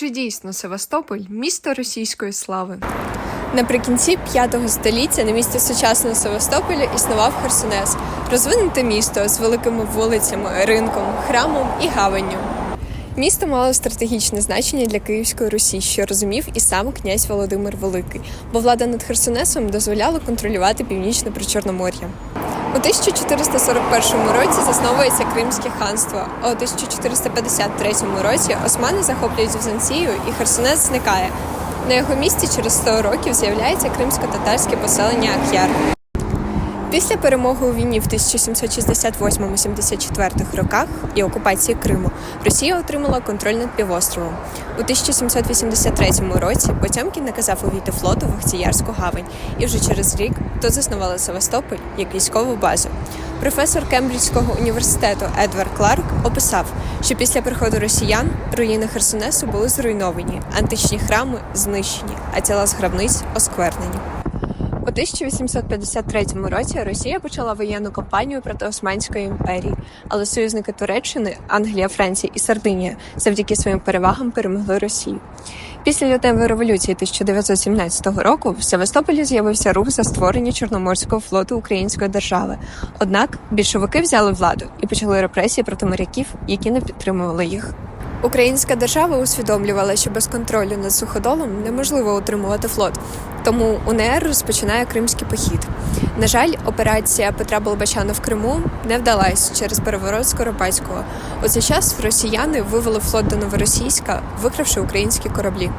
Чи дійсно Севастополь місто російської слави? Наприкінці 5 століття на місці сучасного Севастополя існував Херсонес, розвинуте місто з великими вулицями, ринком, храмом і гаванню. Місто мало стратегічне значення для Київської Русі, що розумів і сам князь Володимир Великий, бо влада над Херсонесом дозволяла контролювати північне причорномор'я. У 1441 році засновується Кримське ханство, а у 1453 році османи захоплюють Візантію і Херсонес зникає. На його місці через 100 років з'являється кримсько-татарське поселення Ахяр. Після перемоги у війні в 1768-74 роках і окупації Криму Росія отримала контроль над півостровом. У 1783 році Потьомкін наказав увійти флоту в Ахтіярську гавань, і вже через рік то заснували Севастополь як військову базу. Професор Кембриджського університету Едвард Кларк описав, що після приходу росіян руїни Херсонесу були зруйновані, античні храми знищені, а тіла з гробниць осквернені. У 1853 році Росія почала воєнну кампанію проти Османської імперії, але союзники Туреччини, Англія, Франція і Сардинія завдяки своїм перевагам перемогли Росію. Після лютневої революції 1917 року в Севастополі з'явився рух за створення Чорноморського флоту Української держави. Однак більшовики взяли владу і почали репресії проти моряків, які не підтримували їх. Українська держава усвідомлювала, що без контролю над суходолом неможливо утримувати флот, тому УНР розпочинає кримський похід. На жаль, операція Петра Болбачана в Криму не вдалась через переворот Скоропадського. У цей час росіяни вивели флот до Новоросійська, викравши українські кораблі.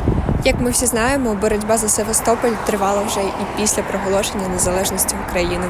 Як ми всі знаємо, боротьба за Севастополь тривала вже і після проголошення незалежності України.